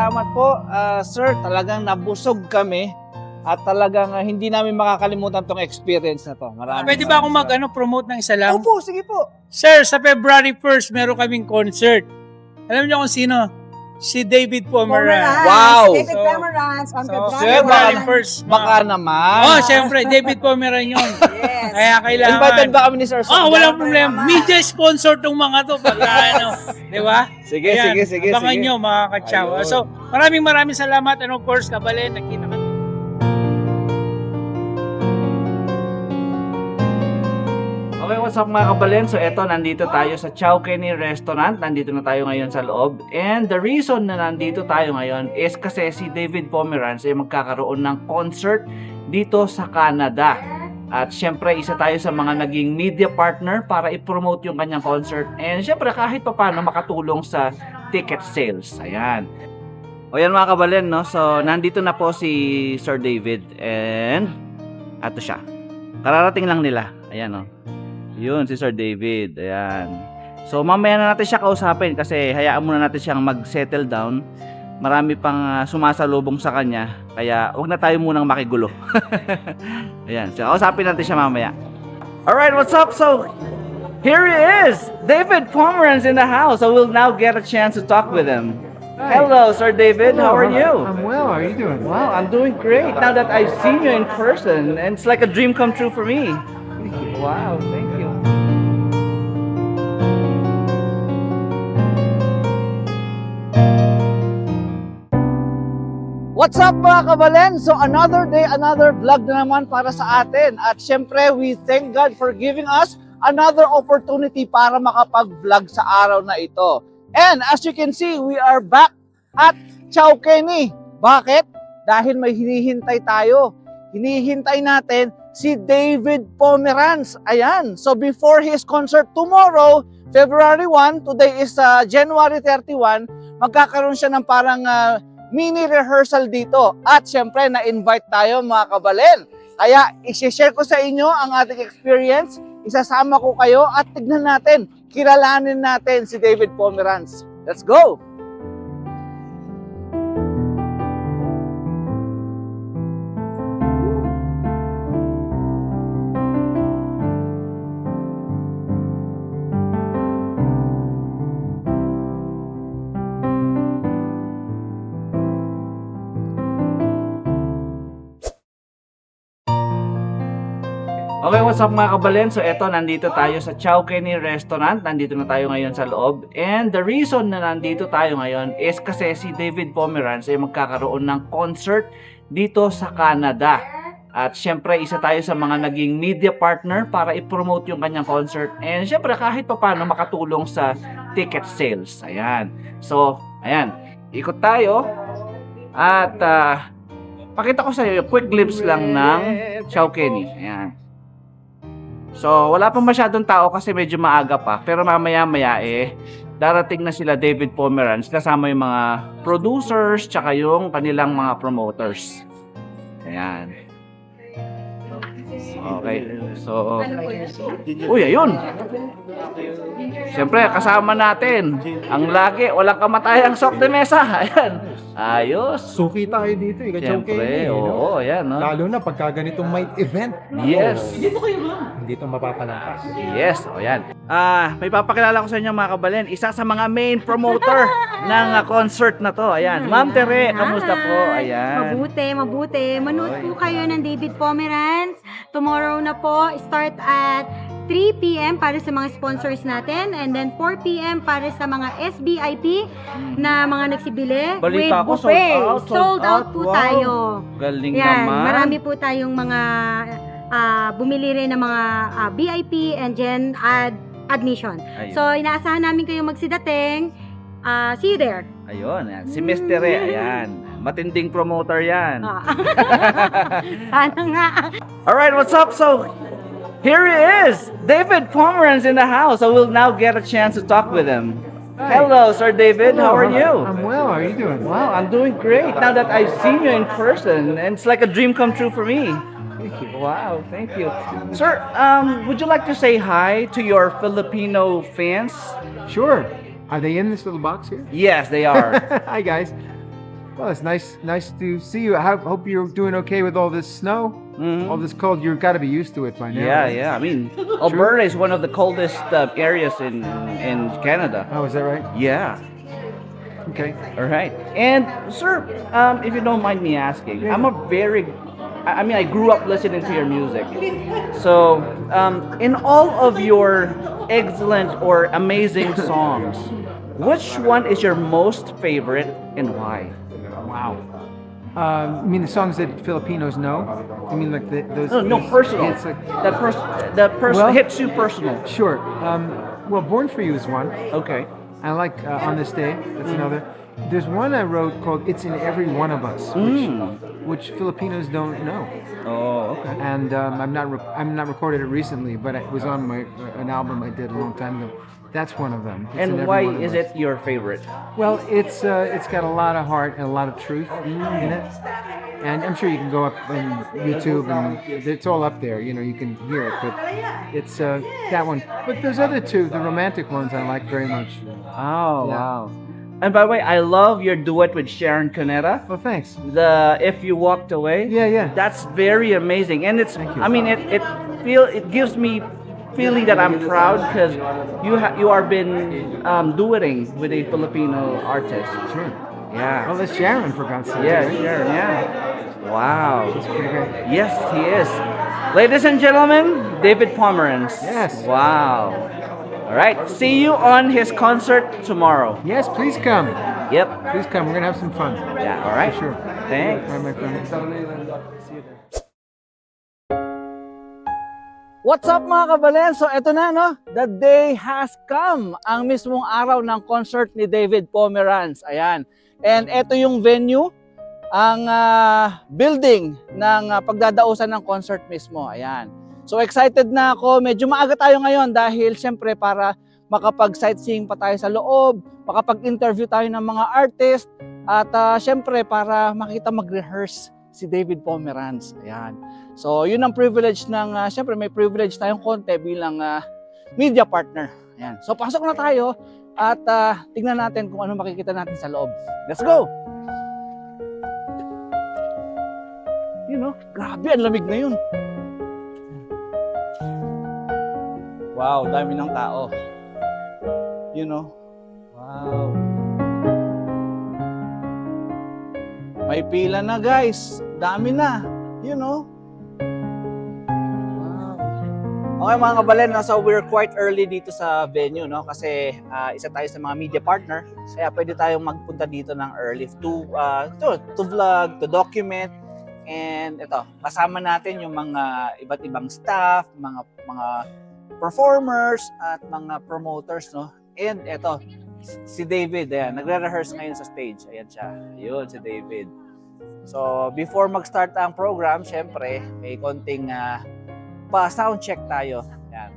salamat po. Ah, sir, talagang nabusog kami at talagang ah, hindi namin makakalimutan tong experience na to. Maraming Pwede ba akong maraming mag ano, promote ng isa lang? Opo, sige po. Sir, sa February 1st, meron kaming concert. Alam niyo kung sino? Si David Pomeran. Wow! David So- Pomeranz on So, February February 1. 1st. Baka naman. Oh, syempre, David Pomeran yun. Yes. Kaya kailangan. Invited ba kami ni Sir Oh, Sandra? walang problema. Media sponsor tong mga to. Pagka ano, di ba? Sige, Ayan, sige, sige, Abangan sige. nyo mga katsaw. Ayun. So, maraming maraming salamat. And of course, kabalen, nakita kami. Okay, what's up mga kabalen? So eto, nandito tayo sa Chow Kenny Restaurant. Nandito na tayo ngayon sa loob. And the reason na nandito tayo ngayon is kasi si David Pomeranz ay magkakaroon ng concert dito sa Canada. At syempre, isa tayo sa mga naging media partner para i-promote yung kanyang concert. And syempre, kahit pa paano makatulong sa ticket sales. Ayan. O yan mga kabalen, no? So, nandito na po si Sir David. And, ato siya. Kararating lang nila. Ayan, no? Yun, si Sir David. Ayan. So, mamaya na natin siya kausapin kasi hayaan muna natin siyang mag-settle down. Marami pang ah, sumasalubong sa kanya. Kaya, huwag na tayo munang makigulo. Ayan. So, kausapin natin siya mamaya. Alright, what's up? So, here he is! David Pomeranz in the house. So, we'll now get a chance to talk with him. Hi. Hello, Sir David. How are Hello, you? I'm well. How are you doing? Wow, I'm doing great now that I've seen you in person, and it's like a dream come true for me. Wow, thank you. What's up mga kabalen? So another day, another vlog na naman para sa atin. At syempre, we thank God for giving us another opportunity para makapag-vlog sa araw na ito. And as you can see, we are back at Chow Kenny. Bakit? Dahil may hinihintay tayo. Hinihintay natin si David Pomeranz. Ayan. So before his concert tomorrow, February 1, today is uh, January 31, magkakaroon siya ng parang uh, mini rehearsal dito. At syempre, na-invite tayo mga kabalen. Kaya, isi-share ko sa inyo ang ating experience. Isasama ko kayo at tignan natin, kilalanin natin si David Pomeranz. Let's go! What's up mga kabalen? So eto, nandito tayo sa Chow Kenny Restaurant. Nandito na tayo ngayon sa loob. And the reason na nandito tayo ngayon is kasi si David Pomeranz ay magkakaroon ng concert dito sa Canada. At syempre, isa tayo sa mga naging media partner para i-promote yung kanyang concert. And syempre, kahit pa paano makatulong sa ticket sales. Ayan. So, ayan. Ikot tayo. At ah, pakita ko sa iyo, quick glimpse lang ng Chow Kenny. Ayan. So, wala pa masyadong tao kasi medyo maaga pa. Pero mamaya-maya eh, darating na sila David Pomeranz kasama yung mga producers tsaka yung kanilang mga promoters. Ayan. Okay. So, uy, ayun. Siyempre, kasama natin. Ang lagi, walang kamatayang sok de mesa. Ayan. Ayos. Suki tayo dito eh. Siyempre, Kenny, oo, no? ayan. No? Lalo na pagka ganitong might event. Yes. Hindi ito mapapalampas. Yes, o yan. Ah, may papakilala ko sa inyo mga kabalen, isa sa mga main promoter ng ah, concert na to. Ayan, Ma'am Tere, kamusta po? Ayan. Mabuti, mabuti. Manood po kayo ng David Pomeranz. Tomorrow na po, start at 3 p.m. para sa mga sponsors natin and then 4 p.m. para sa mga SBIP na mga nagsibili Balita ko, with sold buffet. out, sold Sold out out. po Wow. tayo. Galing Yan, naman. marami po tayong mga ah, bumili rin ng mga ah, VIP and Gen ad admission. Ayun. So, inaasahan namin kayong magsidating. Ah, see you there. Ayun, si Miss Tere, ayan. Matinding promoter yan. Ah. Sana nga. Alright, what's up? So, here he is, David Pomeranz in the house. So we'll now get a chance to talk with him. Hi. Hello, Sir David. How are you? I'm well. How are you doing? Wow, I'm doing great now that I've seen you in person, and it's like a dream come true for me. Thank you. Wow, thank you. Sir, um, would you like to say hi to your Filipino fans? Sure. Are they in this little box here? Yes, they are. Hi guys. Well, it's nice nice to see you. I hope you're doing okay with all this snow, Mhm. all this cold. You've got to be used to it by now. Yeah, right? yeah. I mean, Alberta is one of the coldest uh, areas in in Canada. Oh, is that right? Yeah. Okay. All right. And sir, um, if you don't mind me asking, I'm a very I I mean, I grew up listening to your music. So, um, in all of your excellent or amazing songs, which one is your most favorite and why? Wow. Um, you mean the songs that Filipinos know? I mean like the, those? No, no, those personal. hits like- The pers- the person Well- hits you personal. Sure. Um, well, Born for You is one. Okay. I like uh, On This Day. That's another. There's one I wrote called "It's in Every One of Us," which, Mm. which Filipinos don't know. Oh, okay. And um, I'm not re- I'm not recorded it recently, but it was on my uh, an album I did a long time ago. That's one of them. It's And why is it your favorite? Well, it's uh, it's got a lot of heart and a lot of truth in it, and I'm sure you can go up on YouTube and it's all up there. You know, you can hear it, but it's uh, that one. But there's other two, the romantic ones, I like very much. Oh, Yeah. wow. And by the way, I love your duet with Sharon Cuneta. Well, thanks. The If You Walked Away. Yeah, yeah. That's very amazing. And it's. I mean it it feel it gives me feeling that I'm proud because you ha- you are been um, duetting with a Filipino artist. Sure. Yeah. Well, that's Sharon for God's sake. Yeah, right? Sharon, yeah. Wow. She's pretty great. Yes, he is. Ladies and gentlemen, David Pomeranz. Yes. Wow. All right. See you on his concert tomorrow. Yes, please come. Yep. Please come. We're gonna have some fun. Yeah. All right. Sure. Thanks. My friend. What's up mga kabalen? So eto na no, the day has come. Ang mismong araw ng concert ni David Pomeranz. Ayan. And eto yung venue, ang ah, building ng ah, pagdadausan ng concert mismo. Ayan. So excited na ako. Medyo maaga tayo ngayon dahil syempre para makapag-sightseeing pa tayo sa loob, makapag-interview tayo ng mga artist, at ah, syempre para makita mag-rehearse si David Pomeranz. Ayan. So, yun ang privilege ng, uh, syempre may privilege tayong konti bilang ah, media partner. Ayan. So, pasok na tayo at ah, tingnan natin kung ano makikita natin sa loob. Let's go! Yun know, grabe, ang lamig na yun. Wow, dami ng tao. You know? Wow. May pila na guys. Dami na. You know? Okay mga kabalen, no? so we're quite early dito sa venue, no? Kasi ah, isa tayo sa mga media partner. Kaya pwede tayong magpunta dito ng early to, ah, to, to vlog, to document. And ito, kasama natin yung mga iba't ibang staff, mga mga performers at mga promoters, no? And ito, si David, ayan, nagre-rehearse ngayon sa stage. Ayan siya. Ayun, si David. So, before mag-start ang program, syempre, may konting ah, pa-sound check tayo. Ayan.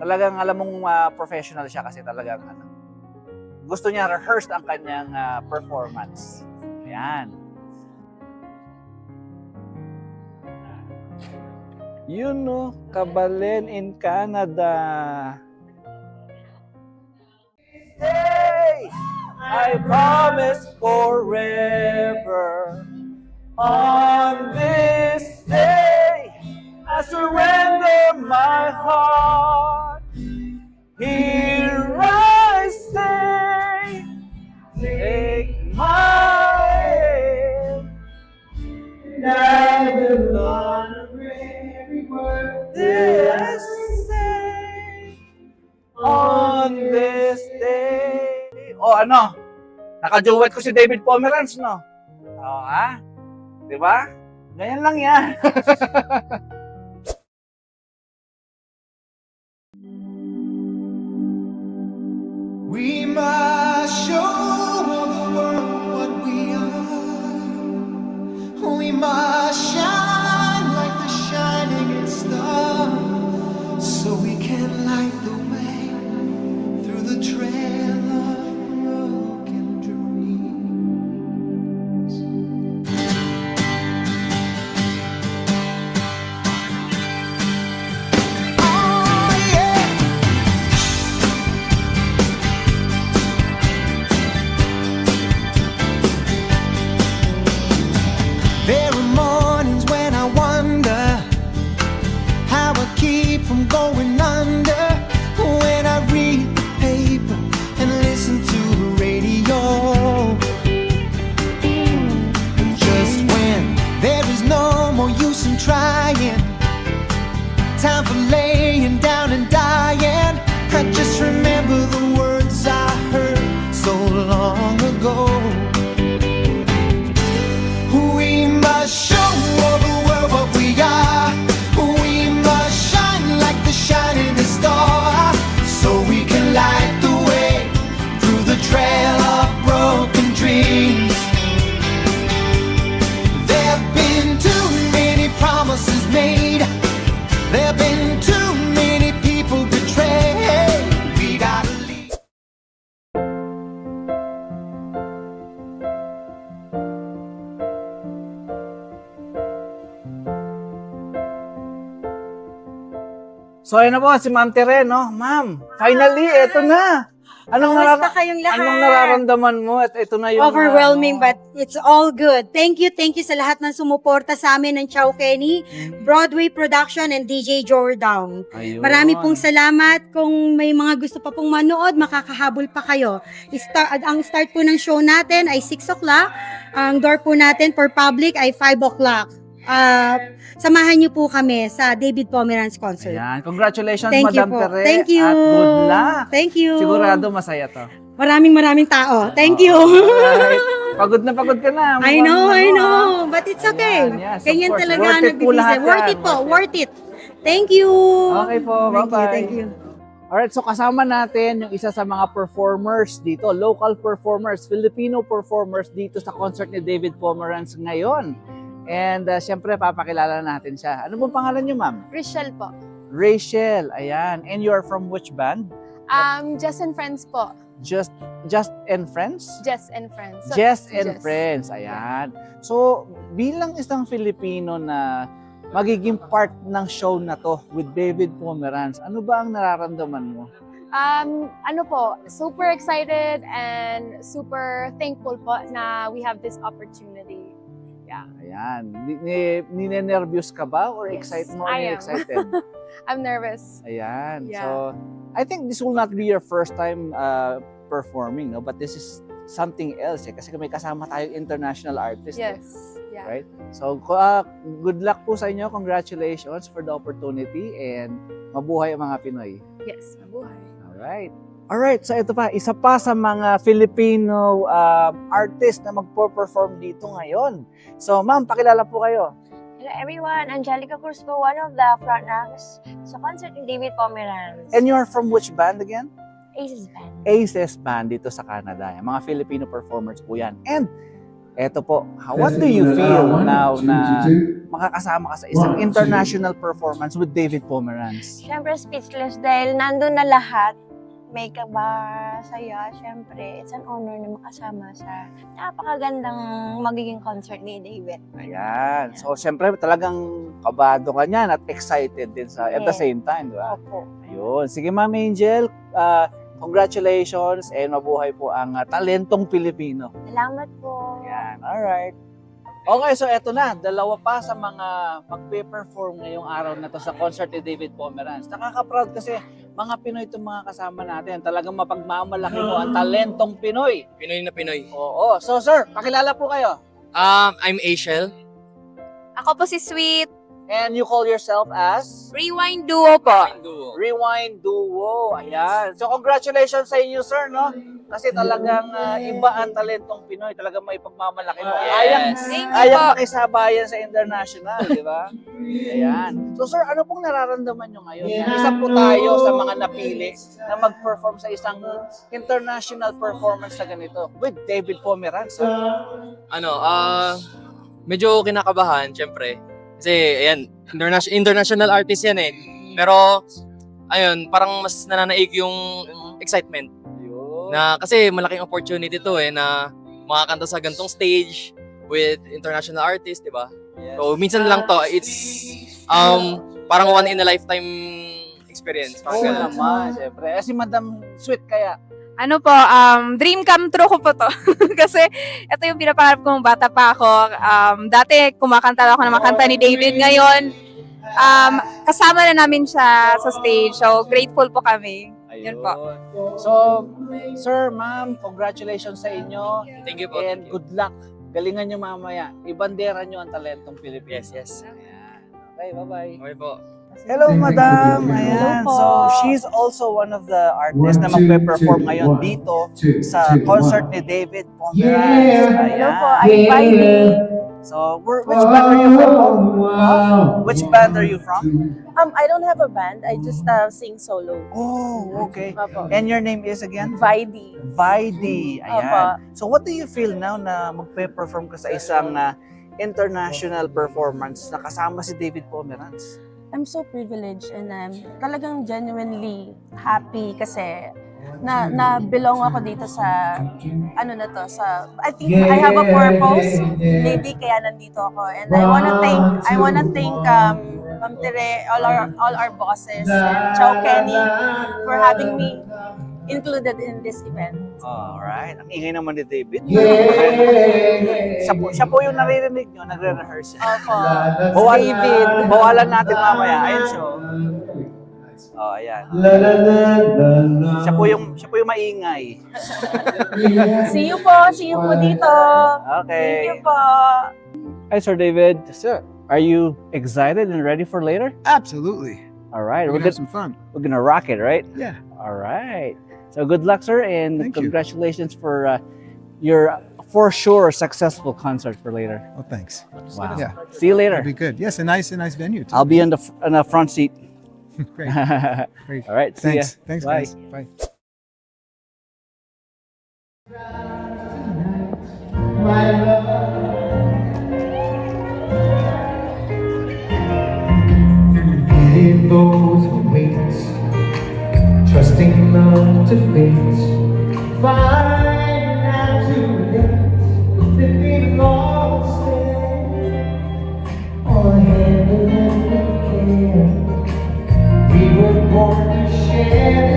Talagang alam mong ah, professional siya kasi talagang ano, gusto niya rehearse ang kanyang ah, performance. Ayan. Yun no, Kabalen in Canada. Stay! I promise forever. Nakaduet ko si David Pomeranz, no? O, ha? Di ba? Ganyan lang yan. So, ayun na po, si Ma'am Tere, no? Ma'am, finally, eto na. Anong, Kamusta narara- kayong lahat? anong nararamdaman mo? At ito na yung... Overwhelming, ano, but it's all good. Thank you, thank you sa lahat ng sumuporta sa amin ng Chow Kenny, Broadway Production, and DJ Jordan. Ayun. Marami pong salamat. Kung may mga gusto pa pong manood, makakahabol pa kayo. Start, ang start po ng show natin ay 6 o'clock. Ang door po natin for public ay 5 o'clock. Ah, samahan niyo po kami sa David Pomeranz concert. Ayan. Congratulations, Thank you Madam po. Tere. Thank you. At good luck. Thank you. Sigurado masaya to. Maraming maraming tao. Thank you. Alright. Pagod na pagod ka na. I know, I ah. know. But it's okay. Ayan, yes, of Ganyan course. talaga Worth it po nagdi-design. lahat Worth yan. it po. Worth it. Worth it. Thank you. Okay po, Thank you, bye-bye. thank you. Alright, so kasama natin yung isa sa mga performers dito, local performers, Filipino performers dito sa concert ni David Pomeranz ngayon. And uh, syempre, papakilala natin siya. Ano pong pangalan niyo, ma'am? Rachel po. Rachel, ayan. And you're from which band? Um, Jess and Friends po. Just Just and Friends? Jess and Friends. So, Jess and Jess. Friends, ayan. So, bilang isang Filipino na magiging part ng show na to with David Pomeranz, ano ba ang nararamdaman mo? Um, ano po, super excited and super thankful po na we have this opportunity. Ayan. Ni- ni- Ninenervyos ka ba or Yes, excited mo? I am. excited? I'm nervous. Ayan. Yeah. So, I think this will not be your first time uh, performing, no? But this is something else eh. Kasi may kasama tayong international artist. eh. Yes. Yeah. Right? So, ah, good luck po sa inyo. Congratulations for the opportunity and mabuhay ang mga Pinoy. Yes. Mabuhay. Alright. Alright, so ito pa, isa pa sa mga Filipino um, artist na magpo-perform dito ngayon. So, ma'am, pakilala po kayo. Hello everyone, Angelica Cruz po, one of the front runners sa concert ni David Pomeranz. And you're from which band again? Aces Band. Aces Band dito sa Canada. Yung mga Filipino performers po yan. And eto po, how, what do you feel now na makakasama ka sa isang international performance with David Pomeranz? Siyempre speechless dahil nandun na lahat. May kaba, saya, siyempre. It's an honor na makasama sa napakagandang magiging concert ni David. Ayan. So, siyempre, talagang kabado ka niyan at excited din sa at the Yes. same time, di ba? Opo. Ayun. Sige, Ma'am Angel. ah, congratulations and mabuhay po ang ah, talentong Pilipino. Salamat po. Yan. Alright. Okay, so eto na. Dalawa pa sa mga magpe-perform ngayong araw na to sa concert ni David Pomeranz. Nakaka-proud kasi mga Pinoy itong mga kasama natin. Talagang mapagmamalaki mo ang talentong Pinoy. Pinoy na Pinoy. Oo. So, sir, pakilala po kayo. Um, I'm Ashel. Ako po si Sweet. And you call yourself as? Rewind Duo po. Rewind Duo. Ayan. So, congratulations sa inyo, sir, no? Kasi talagang ah, iba ang talentong Pinoy. Talagang may pagmamalaki mo. Ayang, Thank ayang po. makisabayan sa international, di ba? Ayan. So, sir, ano pong nararamdaman nyo ngayon? Isa po tayo sa mga napili na mag-perform sa isang international performance na ganito with David Pomeranz. Ano, ah, medyo kinakabahan, syempre. Kasi, ayan, international, international artist yan eh. Pero, ayun, parang mas nananaig yung excitement. Na, kasi malaking opportunity to eh, na makakanta sa gantong stage with international artist, di ba? Yes. So, minsan lang to, it's, um, parang one in a lifetime experience. Oo ganun. naman, syempre. Eh, si Madam Sweet kaya. Ano po, um, dream come true ko po to. Kasi ito yung pinapangarap kong bata pa ako. Um, dati kumakanta ako ng mga kanta ni David. Ngayon, um, kasama na namin siya sa stage. So, grateful po kami. Yun po. So, sir, ma'am, congratulations sa inyo. Thank you po. And thank you. good luck. Galingan nyo mamaya. Ibandera nyo ang talentong Pilipino. Yes, yes. Okay, bye-bye. Okay po. Hello, madam. Ayan. So, she's also one of the artists na magpe-perform ngayon dito sa concert ni David Pomeranz. Ayan. Hello po, I'm Violet. So, where, which band are you from? Which band are you from? Um, I don't have a band. I just uh, sing solo. Oh, okay. Opo. And your name is again? Vaidi. Vaidi. Ayan. So what do you feel now na magpe-perform ka sa isang ah, international performance na kasama si David Pomeranz? I'm so privileged and I'm talagang genuinely happy kasi na na belong ako dito sa ano na to sa I think I have a purpose. Maybe kaya nandito ako. And I wanna thank I wanna thank um Ma'am Tere, all our, all our bosses, and Chow Kenny for having me included in this event. Alright. Ang ingay naman ni David. Yeah. Siya po, siya po yung naririnig nyo, nagre-rehearse. Opo. Bawal, David. bawalan natin mamaya. Ayun siya. Oh, ayan. La la la la la. Siya po yung, siya po yung maingay. See you po, see you po dito. Okay. Thank you po. Hi, Sir David. Yes, sir. Are you excited and ready for later? Absolutely. All right. We're We're, gonna have gonna, some fun. we're gonna rock it, right? Yeah. All right. So good luck, sir, and Thank you. congratulations for uh, your for sure successful concert for later. Well, thanks. Wow. Yeah. See you later. That'd be good. Yes, a nice, a nice venue. Too. I'll be in the in the front seat. Great. Great. All right. See Thanks. ya. Thanks, Bye. guys. Bye. My love. Getting to fate, finding out too late that we lost it. All hand in hand, we were born to share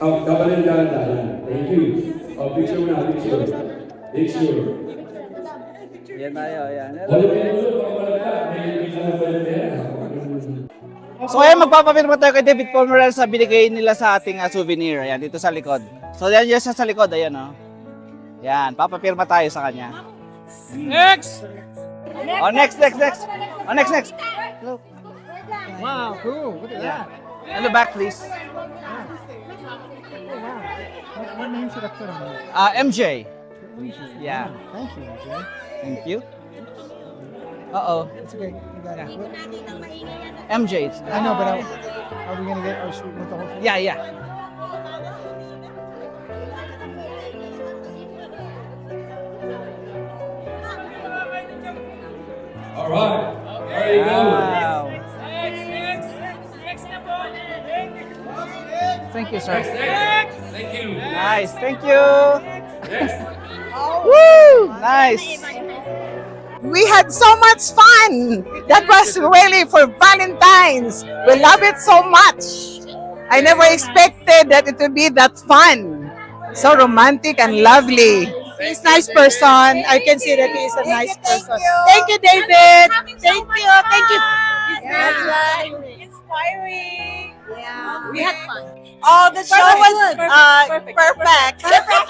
Oh, Kabalen Canada. Yan. Thank you. Oh, picture mo na, picture. Picture. Yan tayo. Yan. Holy Penso, pagpalagta. May isa na pala. So ayan, magpapapirma tayo kay David Pomeranz sa binigay nila sa ating uh, souvenir. Ayan, dito sa likod. So yan yan siya sa likod. Ayan, oh. Yan, papapirma tayo sa kanya. Next! Oh, next, next, next. Oh, next, next. Wow, cool. Look at Yeah. that. In the back, please. What, what name should I put on it? Uh, MJ. Yeah. Thank you, Jay. Thank you. Uh-oh. It's okay. You got it. What- MJ. I know, but I, are we gonna get our shoot with the whole thing? Yeah, yeah. All right. There you go. Thank you, sir. Next. Thank you. Nice. Thank you. Next. Oh. Woo! Nice. We had so much fun. That was really for Valentine's. We love it so much. I never expected that it would be that fun. So romantic and lovely. He's a nice person. I can see that he is a nice person. Thank you, David. Thank you. Thank you. Inspiring. Yeah. We had fun. Oh, the show was Uh, perfect.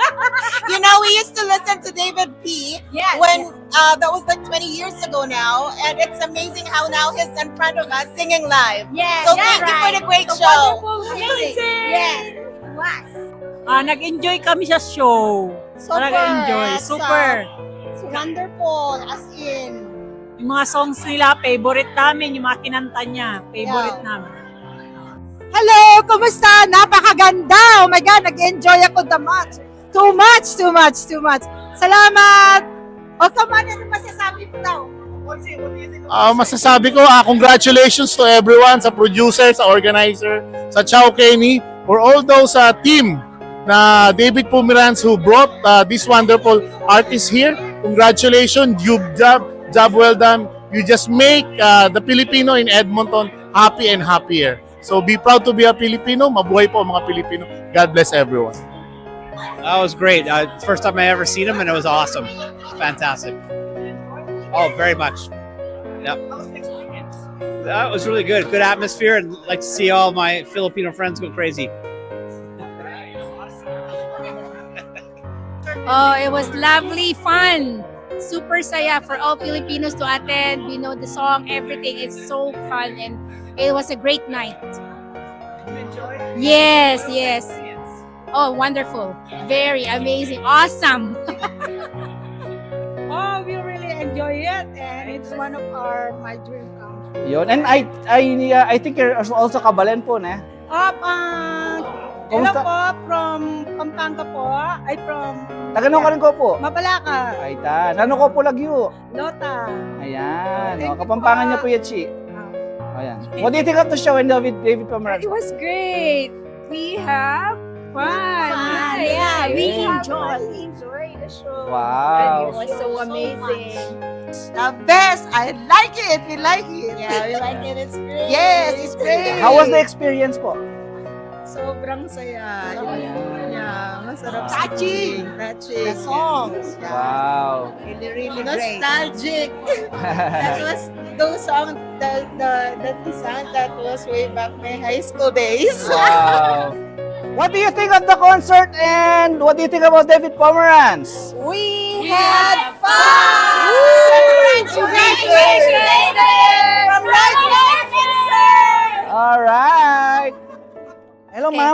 you know, we used to listen to David P. Yes. when uh, that was like 20 years ago now, and it's amazing how now he's in front of us singing live. Yes. So thank you for the great show. Yes. Ah, nag-enjoy kami sa show. Super. Nag-enjoy. Super. uh, It's wonderful, as in. Yung mga songs nila, favorite namin. Yung mga kinanta niya, favorite Yeah. namin. Hello! Kumusta? Napakaganda! Oh my God, nag-enjoy ako the much. Too much, too much, too much. Salamat! O, on, ano masasabi mo daw? Ah, masasabi ko, ah, congratulations to everyone, sa producer, sa organizer, sa Chow Kenny, for all those uh, team na David Pomeranz who brought uh, this wonderful artist here. Congratulations, you job, job well done. You just make uh, the Filipino in Edmonton happy and happier. So be proud to be a Filipino. Mabuhay po mga Pilipino. God bless everyone. That was great. Uh, first time I ever seen him, and it was awesome. Fantastic. Oh, very much. Yep. That was really good. Good atmosphere, and like to see all my Filipino friends go crazy. Oh, it was lovely, fun. Super saya for all Filipinos to attend. We know the song, everything. It's so fun and it was a great night. Yes, yes. Oh, wonderful. Very amazing. Awesome. Oh, we really enjoy it, and it's one of our my dream come true. Yun. And I, I, uh, I think you're also kabalen po, ne? Up, uh, hello Kumusta? po from Pampanga po. Ay, from Taganong ka rin ko po. Mapalaka, Ay, ta. Nano ko po lagyo. Lota. Ayan. Thank O, you kapampangan po. niya po yan, Chi. Ayan. What do you think of the show and David, David Pomeranz? It was great. We have fun. Fun, Yeah, we Yeah. enjoy. We enjoy the show. Wow. And it was so amazing. The best. I like it. We like it. Yeah, we like it. It's great. Yes, it's great. How was the experience po? Sobrang saya. Ayan. Yeah, masarap Wow. Touching. Touching. The songs. Yeah. Wow. Really, really Nostalgic. that was those songs that the that we sang that was way back my high school days. Wow. What do you think of the concert and what do you think about David Pomeranz? We had fun.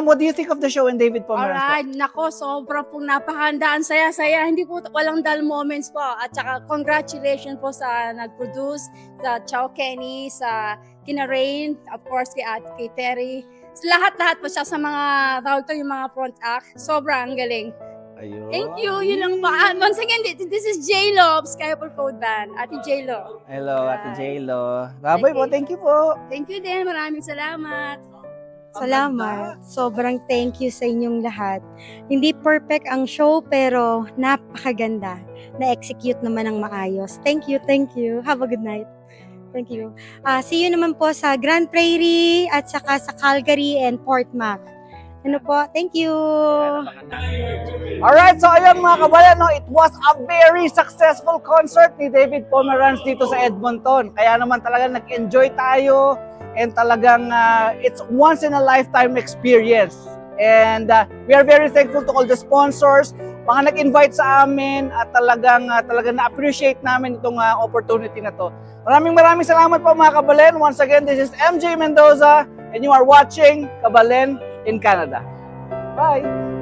What do you think of the show and David Pomeranz? po? Alright, nako, sobrang pong napakandaan, saya-saya. Hindi po walang dull moments po. At saka congratulations po sa nag-produce, sa Chow Kenny, sa Kina Rain, of course kay At kay Terry. Lahat-lahat po siya sa mga tawag to, yung mga front act. Sobrang galing. Ayun. Thank you. Yun lang po. Ah, once again, thi- this is J-Lo, of Skyport Code Band. Ate J-Lo. Hello, Ate J-Lo. Raboy po, thank you po. Thank you din. Maraming salamat. Salamat. Sobrang thank you sa inyong lahat. Hindi perfect ang show pero napakaganda. Na-execute naman ng maayos. Thank you, thank you. Have a good night. Thank you. Ah, see you naman po sa Grand Prairie at saka sa Calgary and Port Mac. Ano po? Thank you. Alright, so ayun mga kabayan, no, it was a very successful concert ni David Pomeranz dito sa Edmonton. Kaya naman talaga nag-enjoy tayo and talagang uh, it's once in a lifetime experience. And uh, we are very thankful to all the sponsors, mga nag-invite sa amin at talagang uh, talagang na-appreciate namin itong uh, opportunity na to. Maraming maraming salamat po mga kabalen. Once again, this is MJ Mendoza and you are watching Kabalen in Canada. Bye!